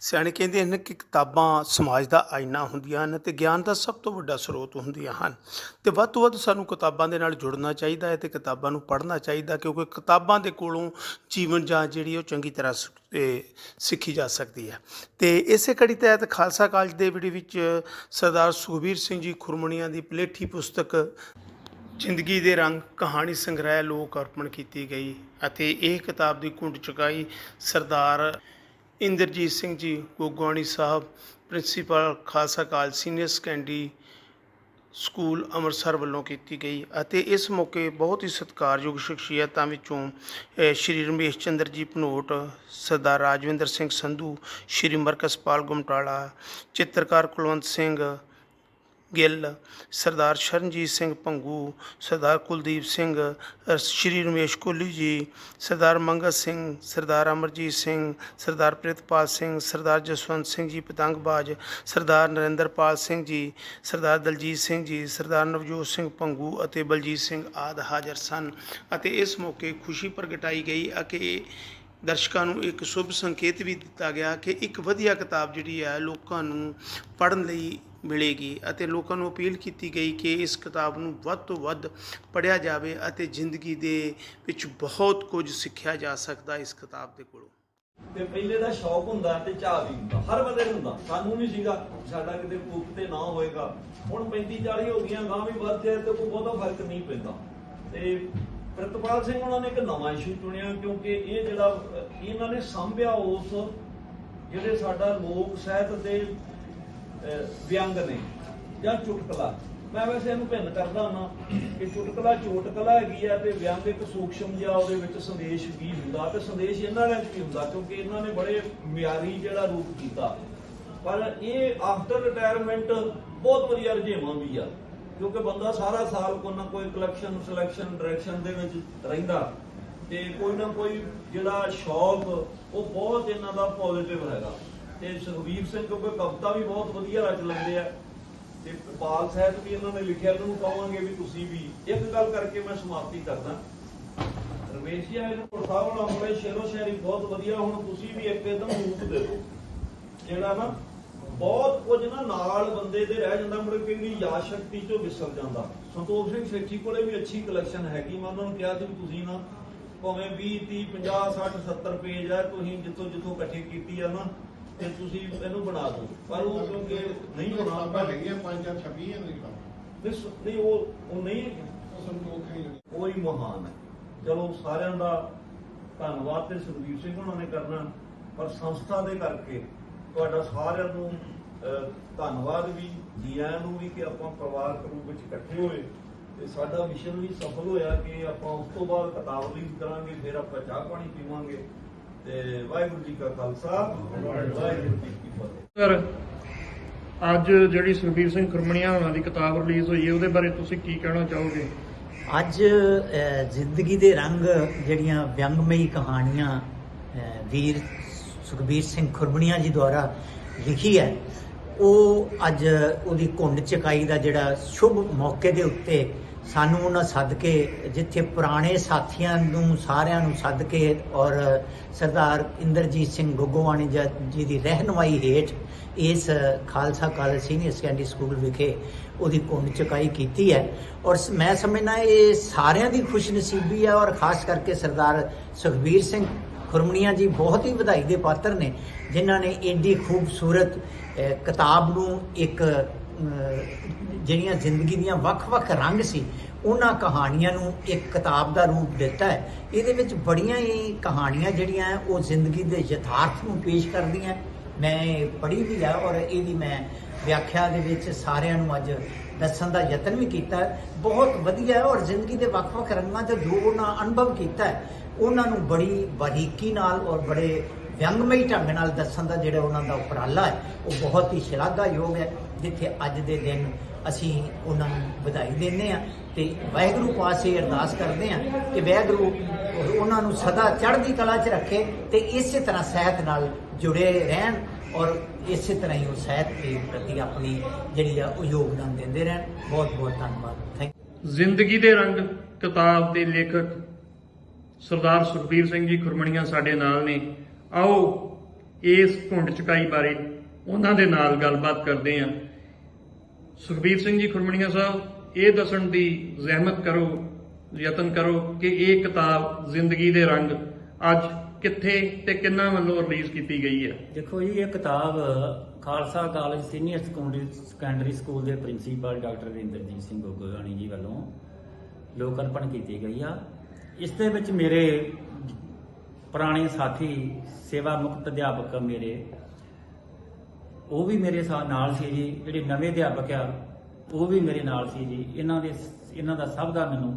ਸਿਆਣੇ ਕਹਿੰਦੇ ਹਨ ਕਿ ਕਿਤਾਬਾਂ ਸਮਾਜ ਦਾ ਆਇਨਾ ਹੁੰਦੀਆਂ ਹਨ ਤੇ ਗਿਆਨ ਦਾ ਸਭ ਤੋਂ ਵੱਡਾ ਸਰੋਤ ਹੁੰਦੀਆਂ ਹਨ। ਤੇ ਵੱਧ ਤੋਂ ਵੱਧ ਸਾਨੂੰ ਕਿਤਾਬਾਂ ਦੇ ਨਾਲ ਜੁੜਨਾ ਚਾਹੀਦਾ ਹੈ ਤੇ ਕਿਤਾਬਾਂ ਨੂੰ ਪੜ੍ਹਨਾ ਚਾਹੀਦਾ ਕਿਉਂਕਿ ਕਿਤਾਬਾਂ ਦੇ ਕੋਲੋਂ ਜੀਵਨ ਜਾਂਚ ਜਿਹੜੀ ਉਹ ਚੰਗੀ ਤਰ੍ਹਾਂ ਸਿੱਖੀ ਜਾ ਸਕਦੀ ਹੈ। ਤੇ ਇਸੇ ਕੜੀ ਤਹਿਤ ਖਾਲਸਾ ਕਾਲਜ ਦੇ ਵਿੜੀ ਵਿੱਚ ਸਰਦਾਰ ਸੁਖਬੀਰ ਸਿੰਘ ਜੀ ਖੁਰਮਣੀਆਂ ਦੀ ਪਲੇਠੀ ਪੁਸਤਕ ਜ਼ਿੰਦਗੀ ਦੇ ਰੰਗ ਕਹਾਣੀ ਸੰਗ੍ਰਹਿ ਲੋਕ ਅਰਪਣ ਕੀਤੀ ਗਈ ਅਤੇ ਇਹ ਕਿਤਾਬ ਦੀ ਕੁੰਡ ਚੁਕਾਈ Sardar Inderjit Singh ji Gogwani Sahib, principal Khalsa college, senior secondary school Amritsar ਵੱਲੋਂ ਕੀਤੀ ਗਈ ਅਤੇ ਇਸ ਮੌਕੇ ਬਹੁਤ ਹੀ ਸਤਿਕਾਰਯੋਗ ਸ਼ਖਸੀਅਤਾਂ ਵਿੱਚੋਂ ਸ਼੍ਰੀ ਰਮੇਸ਼ ਚੰਦਰ ਜੀ ਭਨੋਟ, ਸਰਦਾਰ ਰਾਜਵਿੰਦਰ ਸਿੰਘ ਸੰਧੂ, ਸ਼੍ਰੀ ਮਰਕਸਪਾਲ ਗੁਮਟਾਲਾ, ਚਿੱਤਰਕਾਰ ਕੁਲਵੰਤ ਸਿੰਘ ਗਿੱਲ, ਸਰਦਾਰ ਸ਼ਰਨਜੀਤ ਸਿੰਘ ਭੰਗੂ, ਸਰਦਾਰ ਕੁਲਦੀਪ ਸਿੰਘ ਸ਼੍ਰੀ ਰਮੇਸ਼ ਕੋਹਲੀ ਜੀ, ਸਰਦਾਰ ਮੰਗਤ ਸਿੰਘ, ਸਰਦਾਰ ਅਮਰਜੀਤ ਸਿੰਘ, ਸਰਦਾਰ ਪ੍ਰਿਤਪਾਲ ਸਿੰਘ, ਸਰਦਾਰ ਜਸਵੰਤ ਸਿੰਘ ਜੀ ਪਤੰਗਬਾਜ਼, ਸਰਦਾਰ ਨਰਿੰਦਰਪਾਲ ਸਿੰਘ ਜੀ, ਸਰਦਾਰ ਦਲਜੀਤ ਸਿੰਘ ਜੀ, ਸਰਦਾਰ ਨਵਜੋਤ ਸਿੰਘ ਭੰਗੂ ਅਤੇ ਬਲਜੀਤ ਸਿੰਘ ਆਦਿ ਹਾਜ਼ਰ ਸਨ ਅਤੇ ਇਸ ਮੌਕੇ ਖੁਸ਼ੀ ਪ੍ਰਗਟਾਈ ਗਈ ਕਿ ਦਰਸ਼ਕਾਂ ਨੂੰ ਇੱਕ ਸ਼ੁਭ ਸੰਕੇਤ ਵੀ ਦਿੱਤਾ ਗਿਆ ਕਿ ਇੱਕ ਵਧੀਆ ਕਿਤਾਬ ਜਿਹੜੀ ਹੈ ਲੋਕਾਂ ਨੂੰ ਪੜ੍ਹਨ ਲਈ ਮਿਲੇਗੀ ਅਤੇ ਲੋਕਾਂ ਨੂੰ ਅਪੀਲ ਕੀਤੀ ਗਈ ਕਿ ਇਸ ਕਿਤਾਬ ਨੂੰ ਵੱਧ ਤੋਂ ਵੱਧ ਪੜ੍ਹਿਆ ਜਾਵੇ ਅਤੇ ਜ਼ਿੰਦਗੀ ਦੇ ਵਿੱਚ ਬਹੁਤ ਕੁਝ ਸਿੱਖਿਆ ਜਾ ਸਕਦਾ ਇਸ ਕਿਤਾਬ ਦੇ ਕੋਲੋਂ। ਤੇ ਪਹਿਲੇ ਦਾ ਸ਼ੌਕ ਹੁੰਦਾ ਤੇ ਚਾਹ ਵੀ ਹੁੰਦਾ, ਹਰ ਬੰਦੇ ਨੂੰ ਹੁੰਦਾ। ਸਾਨੂੰ ਨਹੀਂ ਸੀਗਾ ਸਾਡਾ ਕਿਤੇ ਪੁੱਤ ਤੇ ਨਾ ਹੋਏਗਾ। ਹੁਣ 35 40 ਹੋ ਗਈਆਂ ਗਾਂ ਵੀ ਵੱਧ ਜਾਏ ਤੇ ਕੋਈ ਬਹੁਤਾ ਫ਼ਰਕ ਨਹੀਂ ਪੈਂਦਾ। ਤੇ ਪ੍ਰਿਤਪਾਲ ਸਿੰਘ ਉਹਨਾਂ ਨੇ ਇੱਕ ਨਵਾਂ ਇਸ਼ੂ ਚੁਣਿਆ ਕਿਉਂਕਿ ਇਹ ਜਿਹੜਾ ਇਹਨਾਂ ਨੇ ਸੰਭਿਆ ਉਸ ਜਿਹੜੇ ਸਾਡਾ ਲੋਕ, ਸਾਹਿਤ ਦੇ ਵਿਅੰਗ ਨੇ ਜਾਂ ਚੁਟਕਲਾ। ਮੈਂ ਵੈਸੇ ਇਹਨੂੰ ਭਿੰਨ ਕਰਦਾ ਹਾਂ ਕਿ ਚੁਟਕਲਾ ਚੋਟਕਲਾ ਹੈਗੀ ਆ ਤੇ ਵਿਅੰਗ ਇੱਕ ਸੂਖਸ਼ਮ ਜਿਹਾ ਉਹਦੇ ਵਿੱਚ ਸੰਦੇਸ਼ ਵੀ ਹੁੰਦਾ ਤੇ ਸੰਦੇਸ਼ ਇਹਨਾਂ ਨੇ ਵੀ ਹੁੰਦਾ ਕਿਉਂਕਿ ਇਹਨਾਂ ਨੇ ਬੜੇ ਮਿਆਰੀ ਜਿਹੜਾ ਰੂਪ ਕੀਤਾ। ਪਰ ਇਹ ਆਫਟਰ ਰਿਟਾਇਰਮੈਂਟ ਬਹੁਤ ਵਧੀਆ ਰੁਝੇਵਾਂ ਵੀ ਆ, ਕਿਉਂਕਿ ਬੰਦਾ ਸਾਰਾ ਸਾਲ ਕੋਈ ਨਾ ਕੋਈ ਕਲੈਕਸ਼ਨ ਸਿਲੈਕਸ਼ਨ ਡਾਇਰੈਕਸ਼ਨ ਦੇ ਵਿੱਚ ਰਹਿੰਦਾ ਤੇ ਕੋਈ ਨਾ ਕੋਈ ਜਿਹੜਾ ਸ਼ੌਕ, ਉਹ ਬਹੁਤ ਇਹਨਾਂ ਦਾ ਪੋਜ਼ਿਟਿਵ ਹੈਗਾ। ਤੇ ਸੁਖਬੀਰ ਸਿੰਘ ਕਿਉਂਕਿ ਕਵਿਤਾ ਵੀ ਬਹੁਤ ਵਧੀਆ ਰਚ ਲੈਂਦੇ ਆ। ਤੇ ਕਪਾਲ ਸਾਹਿਬ ਵੀ ਇਹਨਾਂ ਨੇ ਲਿਖਿਆ, ਇਹਨਾਂ ਨੂੰ ਕਹਾਂਗੇ ਵੀ ਤੁਸੀਂ ਵੀ। ਇੱਕ ਗੱਲ ਕਰਕੇ ਮੈਂ ਸਮਾਪਤੀ ਕਰਦਾ। ਰਮੇਸ਼ ਜੀ, ਆਏ ਸਾਹਿਬ ਨਾਲ ਆਪਣੇ ਸ਼ੇਰੋ ਸ਼ਾਇਰੀ ਬਹੁਤ ਵਧੀਆ। ਹੁਣ ਤੁਸੀਂ ਵੀ ਇੱਕ ਇਦਮ ਰੂਪ ਦੇ ਦਿਓ ਜਿਹੜਾ ਨਾ, ਬਹੁਤ ਕੁਝ ਨਾ ਨਾਲ ਬੰਦੇ ਦੇ ਰਹਿ ਜਾਂਦਾ, ਮੁੜ ਕੇ ਯਾਦ ਸ਼ਕਤੀ ਚੋਂ ਵਿਸਰ ਜਾਂਦਾ। ਸੰਤੋਖ ਸਿੰਘ ਸੇਠੀ ਕੋਲੇ ਵੀ ਅੱਛੀ ਕਲੈਕਸ਼ਨ ਹੈਗੀ। ਮੈਂ ਉਹਨਾਂ ਨੂੰ ਕਿਹਾ ਸੀ ਵੀ ਤੁਸੀਂ ਨਾ ਭਾਵੇਂ 20 30 50 60 70 ਪੇਜ ਆ, ਤੁਸੀਂ ਜਿੱਥੋਂ ਜਿੱਥੋਂ ਇਕੱਠੀ ਕੀਤੀ ਆ ਨਾ ਤੇ ਤੁਸੀਂ ਇਹਨੂੰ ਬਣਾ ਦਿਓ। ਪਰ ਉਹ ਕਿਉਂਕਿ ਨਹੀਂ ਬਣਾ ਆਪਾਂ ਹੈਗੀਆਂ ਪੰਜ ਚਾਰ ਛੱਬੀ ਹੈ ਮੇਰੀ ਨਹੀਂ ਨਹੀਂ ਉਹ ਉਹ ਨਹੀਂ ਸੰਤੋਖ ਹੈ ਉਹ ਹੀ ਮਹਾਨ ਹੈ। ਚਲੋ ਸਾਰਿਆਂ ਦਾ ਧੰਨਵਾਦ ਤੇ ਸੁਖਬੀਰ ਸਿੰਘ ਉਹਨਾਂ ਨੇ ਕਰਨਾ ਪਰ ਸੰਸਥਾ ਦੇ ਕਰਕੇ ਤੁਹਾਡਾ ਸਾਰਿਆਂ ਨੂੰ ਧੰਨਵਾਦ ਵੀ ਜੀ ਆਇਆਂ ਨੂੰ ਵੀ ਕਿ ਆਪਾਂ ਪਰਿਵਾਰਕ ਰੂਪ ਵਿੱਚ ਇਕੱਠੇ ਹੋਏ। ਤੇ ਸਾਡਾ ਮਿਸ਼ਨ ਵੀ ਸਫਲ ਹੋਇਆ ਕਿ ਆਪਾਂ ਉਸ ਤੋਂ ਬਾਅਦ ਕਿਤਾਬ ਰਿਲੀਜ਼ ਕਰਾਂਗੇ ਫਿਰ ਆਪਾਂ ਚਾਹ ਪਾਣੀ ਪੀਵਾਂਗੇ। ਤੇ ਵਾਹਿਗੁਰੂ ਜੀ ਕਾ ਖਾਲਸਾ ਵਾਹਿਗੁਰੂ ਜੀ ਕੀ ਫਤਿਹ। ਸਰ ਅੱਜ ਜਿਹੜੀ ਸੁਖਬੀਰ ਸਿੰਘ ਖੁਰਮਣੀਆਂ ਹੋਣਾ ਦੀ ਕਿਤਾਬ ਰਿਲੀਜ਼ ਹੋਈ ਹੈ ਉਹਦੇ ਬਾਰੇ ਤੁਸੀਂ ਕੀ ਕਹਿਣਾ ਚਾਹੋਗੇ? ਅੱਜ ਜ਼ਿੰਦਗੀ ਦੇ ਰੰਗ ਜਿਹੜੀਆਂ ਵਿਅੰਗਮਈ ਕਹਾਣੀਆਂ ਵੀਰ ਸੁਖਬੀਰ ਸਿੰਘ ਖੁਰਬਣੀਆਂ ਜੀ ਦੁਆਰਾ ਲਿਖੀ ਹੈ ਉਹ ਅੱਜ ਉਹਦੀ ਘੁੰਡ ਚਕਾਈ ਦਾ ਜਿਹੜਾ ਸ਼ੁਭ ਮੌਕੇ ਦੇ ਉੱਤੇ ਸਾਨੂੰ ਉਹਨਾਂ ਸੱਦ ਕੇ ਜਿੱਥੇ ਪੁਰਾਣੇ ਸਾਥੀਆਂ ਨੂੰ, ਸਾਰਿਆਂ ਨੂੰ ਸੱਦ ਕੇ ਔਰ ਸਰਦਾਰ ਇੰਦਰਜੀਤ ਸਿੰਘ ਗੋਗੋਵਾਣੀ ਜੀ- ਦੀ ਰਹਿਨਮਾਈ ਹੇਠ ਇਸ Khalsa college senior secondary school ਵਿਖੇ ਉਹਦੀ ਕੁੰਡ ਚੁਕਾਈ ਕੀਤੀ ਹੈ। ਔਰ ਮੈਂ ਸਮਝਣਾ ਇਹ ਸਾਰਿਆਂ ਦੀ ਖੁਸ਼ਨਸੀਬੀ ਹੈ ਔਰ ਖਾਸ ਕਰਕੇ ਸਰਦਾਰ ਸੁਖਬੀਰ ਸਿੰਘ ਖੁਰਮਣੀਆਂ ਜੀ ਬਹੁਤ ਹੀ ਵਧਾਈ ਦੇ ਪਾਤਰ ਨੇ, ਜਿਨ੍ਹਾਂ ਨੇ ਏਡੀ ਖੂਬਸੂਰਤ ਕਿਤਾਬ ਨੂੰ ਇੱਕ ਜਿਹੜੀਆਂ ਜ਼ਿੰਦਗੀ ਦੀਆਂ ਵੱਖ-ਵੱਖ ਰੰਗ ਸੀ, ਉਹਨਾਂ ਕਹਾਣੀਆਂ ਨੂੰ ਇੱਕ ਕਿਤਾਬ ਦਾ ਰੂਪ ਦਿੱਤਾ ਹੈ। ਇਹਦੇ ਵਿੱਚ ਬੜੀਆਂ ਹੀ ਕਹਾਣੀਆਂ ਜਿਹੜੀਆਂ ਉਹ ਜ਼ਿੰਦਗੀ ਦੇ ਯਥਾਰਥ ਨੂੰ ਪੇਸ਼ ਕਰਦੀਆਂ ਮੈਂ ਪੜ੍ਹੀ ਵੀ ਆ ਔਰ ਇਹਦੀ ਮੈਂ ਵਿਆਖਿਆ ਦੇ ਵਿੱਚ ਸਾਰਿਆਂ ਨੂੰ ਅੱਜ ਦੱਸਣ ਦਾ ਯਤਨ ਵੀ ਕੀਤਾ ਬਹੁਤ ਵਧੀਆ ਔਰ ਜ਼ਿੰਦਗੀ ਦੇ ਵੱਖ-ਵੱਖ ਰੰਗਾਂ ਤੇ ਜੋ ਉਹਨਾਂ ਅਨੁਭਵ ਕੀਤਾ ਉਹਨਾਂ ਨੂੰ ਬੜੀ ਬਾਰੀਕੀ ਨਾਲ ਔਰ ਬੜੇ ਵਿਅੰਗਮਈ ਢੰਗ ਨਾਲ ਦੱਸਣ ਦਾ ਜਿਹੜਾ ਉਹਨਾਂ ਦਾ ਉਪਰਾਲਾ ਹੈ, ਉਹ ਬਹੁਤ ਹੀ ਸ਼ਲਾਘਾਯੋਗ ਹੈ, ਜਿੱਥੇ ਅੱਜ ਦੇ ਦਿਨ ਅਸੀਂ ਉਹਨਾਂ ਨੂੰ ਵਧਾਈ ਦਿੰਦੇ ਆ ਤੇ ਵਾਹਿਗੁਰੂ ਪਾਸੇ ਅਰਦਾਸ ਕਰਦੇ ਆ ਕਿ ਵਾਹਿਗੁਰੂ ਉਹਨਾਂ ਨੂੰ ਸਦਾ ਚੜ੍ਹਦੀ ਕਲਾ 'ਚ ਰੱਖੇ ਤੇ ਇਸੇ ਤਰ੍ਹਾਂ ਸਹਿਤ ਨਾਲ ਜੁੜੇ ਰਹਿਣ ਔਰ ਇਸੇ ਤਰ੍ਹਾਂ ਹੀ ਉਹ ਸਹਿਤ ਦੇ ਪ੍ਰਤੀ ਆਪਣੀ ਜਿਹੜੀ ਆ, ਉਹ ਯੋਗਦਾਨ ਦਿੰਦੇ ਰਹਿਣ। ਬਹੁਤ ਬਹੁਤ ਧੰਨਵਾਦ ਥੈਂਕ ਜ਼ਿੰਦਗੀ ਦੇ ਰੰਗ, ਕਿਤਾਬ ਦੇ ਲੇਖਕ ਸਰਦਾਰ ਸੁਖਬੀਰ ਸਿੰਘ ਜੀ ਖੁਰਮਣੀਆਂ ਸਾਡੇ ਨਾਲ ਨੇ। ਆਓ ਇਸ ਘੁੰਡ ਚੁਕਾਈ ਬਾਰੇ ਉਹਨਾਂ ਦੇ ਨਾਲ ਗੱਲਬਾਤ ਕਰਦੇ ਹਾਂ। ਸੁਖਬੀਰ ਸਿੰਘ ਜੀ ਖੁਰਮਣੀਆ ਸਾਹਿਬ, ਇਹ ਦੱਸਣ ਦੀ ਜ਼ਹਿਮਤ ਕਰੋ, ਯਤਨ ਕਰੋ ਕਿ ਇਹ ਕਿਤਾਬ ਜ਼ਿੰਦਗੀ ਦੇ ਰੰਗ ਅੱਜ ਕਿੱਥੇ ਤੇ ਕਿੰਨਾ ਵੱਲੋਂ ਰਿਲੀਜ਼ ਕੀਤੀ ਗਈ ਹੈ। ਦੇਖੋ ਜੀ, ਇਹ ਕਿਤਾਬ Khalsa college senior secondary secondary school ਦੇ ਪ੍ਰਿੰਸੀਪਲ ਡਾਕਟਰ ਰਿੰਦਰਜੀਤ ਸਿੰਘ ਗੋਗੋਵਾਣੀ ਜੀ ਵੱਲੋਂ ਲੋਕ ਅਰਪਣ ਕੀਤੀ ਗਈ ਆ। ਇਸ ਦੇ ਵਿੱਚ ਮੇਰੇ ਪੁਰਾਣੇ ਸਾਥੀ ਸੇਵਾ ਮੁਕਤ ਅਧਿਆਪਕ ਮੇਰੇ, ਉਹ ਵੀ ਮੇਰੇ ਸਾਥ ਨਾਲ ਸੀ ਜੀ, ਜਿਹੜੇ ਨਵੇਂ ਅਧਿਆਪਕ ਆ, ਉਹ ਵੀ ਮੇਰੇ ਨਾਲ ਸੀ ਜੀ। ਇਹਨਾਂ ਦੇ ਇਹਨਾਂ ਦਾ ਸਭ ਦਾ ਮੈਨੂੰ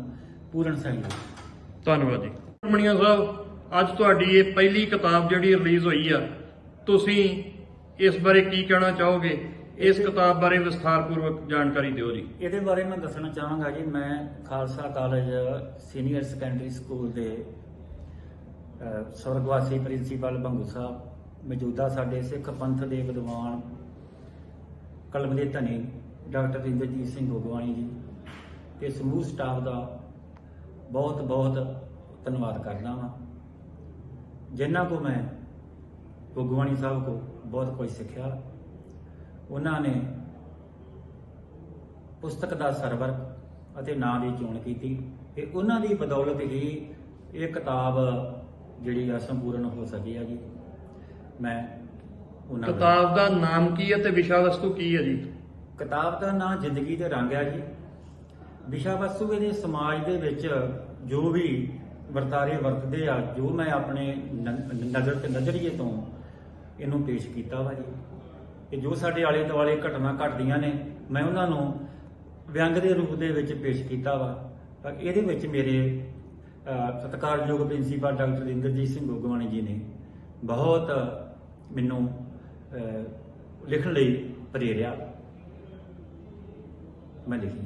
ਪੂਰਨ ਸਹਿਯੋਗ। ਧੰਨਵਾਦ ਜੀ। ਖੁਰਮਣੀਆ ਸਾਹਿਬ, ਅੱਜ ਤੁਹਾਡੀ ਇਹ ਪਹਿਲੀ ਕਿਤਾਬ ਜਿਹੜੀ ਰਿਲੀਜ਼ ਹੋਈ ਆ, ਤੁਸੀਂ ਇਸ ਬਾਰੇ ਕੀ ਕਹਿਣਾ ਚਾਹੋਗੇ? ਇਸ ਕਿਤਾਬ ਬਾਰੇ ਵਿਸਥਾਰਪੂਰਵਕ ਜਾਣਕਾਰੀ ਦਿਓ ਜੀ। ਇਹਦੇ ਬਾਰੇ ਮੈਂ ਦੱਸਣਾ ਚਾਹਾਂਗਾ ਜੀ, ਮੈਂ Khalsa college senior secondary school ਦੇ ਸਵਰਗਵਾਸੀ ਪ੍ਰਿੰਸੀਪਲ ਬੰਗੂ ਸਾਹਿਬ, ਮੌਜੂਦਾ ਸਾਡੇ ਸਿੱਖ ਪੰਥ ਦੇ ਵਿਦਵਾਨ ਕਲਮ ਦੇ ਧਨੀ ਡਾਕਟਰ ਇੰਦਰਜੀਤ ਸਿੰਘ ਗੋਗਵਾਣੀ ਜੀ ਤੇ ਸਮੂਹ ਸਟਾਫ ਦਾ ਬਹੁਤ ਬਹੁਤ ਧੰਨਵਾਦ ਕਰਦਾ ਹਾਂ ਜਿਨ੍ਹਾਂ ਕੋ ਮੈਂ ਗੋਗਵਾਣੀ ਸਾਹਿਬ ਕੋ ਬਹੁਤ ਕੁਝ ਸਿੱਖਿਆ ਉਹਨਾਂ ਨੇ ਪੁਸਤਕ ਦਾ ਸਰਵਰ ਅਤੇ ਨਾਂ ਦੀ ਚੋਣ ਕੀਤੀ ਤੇ ਉਹਨਾਂ ਦੀ ਬਦੌਲਤ ਹੀ ਇਹ ਕਿਤਾਬ ਜਿਹੜੀ ਆ ਸੰਪੂਰਨ ਹੋ ਸਕੀ ਆ ਜੀ ਮੈਂ ਉਹਨਾਂ ਕਿਤਾਬ ਦਾ ਨਾਮ ਕੀ ਹੈ ਤੇ ਵਿਸ਼ਾ ਵਸਤੂ ਕੀ ਹੈ ਜੀ? ਕਿਤਾਬ ਦਾ ਨਾਂ ਜ਼ਿੰਦਗੀ ਦੇ ਰੰਗ ਹੈ ਜੀ। ਵਿਸ਼ਾ ਵਸਤੂ ਇਹਦੇ ਸਮਾਜ ਦੇ ਵਿੱਚ ਜੋ ਵੀ ਵਰਤਾਰੇ ਵਰਤਦੇ ਆ ਜੋ ਮੈਂ ਆਪਣੇ ਨਜ਼ਰ ਤੇ ਨਜ਼ਰੀਏ ਤੋਂ ਇਹਨੂੰ ਪੇਸ਼ ਕੀਤਾ ਵਾ ਜੀ। ਕਿ ਜੋ ਸਾਡੇ ਆਲੇ ਦੁਆਲੇ ਘਟਨਾ ਘਟਦੀਆਂ ਨੇ, ਮੈਂ ਉਹਨਾਂ ਨੂੰ ਵਿਅੰਗ ਦੇ ਰੂਪ ਦੇ ਵਿੱਚ ਪੇਸ਼ ਕੀਤਾ ਵਾ। ਪਰ ਇਹਦੇ ਵਿੱਚ ਮੇਰੇ ਸਤਿਕਾਰਯੋਗ ਪ੍ਰਿੰਸੀਪਲ ਡਾਕਟਰ ਇੰਦਰਜੀਤ ਸਿੰਘ ਗੋਗਵਾਣੀ ਜੀ ਨੇ ਬਹੁਤ ਮੈਨੂੰ ਲਿਖਣ ਲਈ ਪ੍ਰੇਰਿਆ। ਮੈਂ ਲਿਖੀ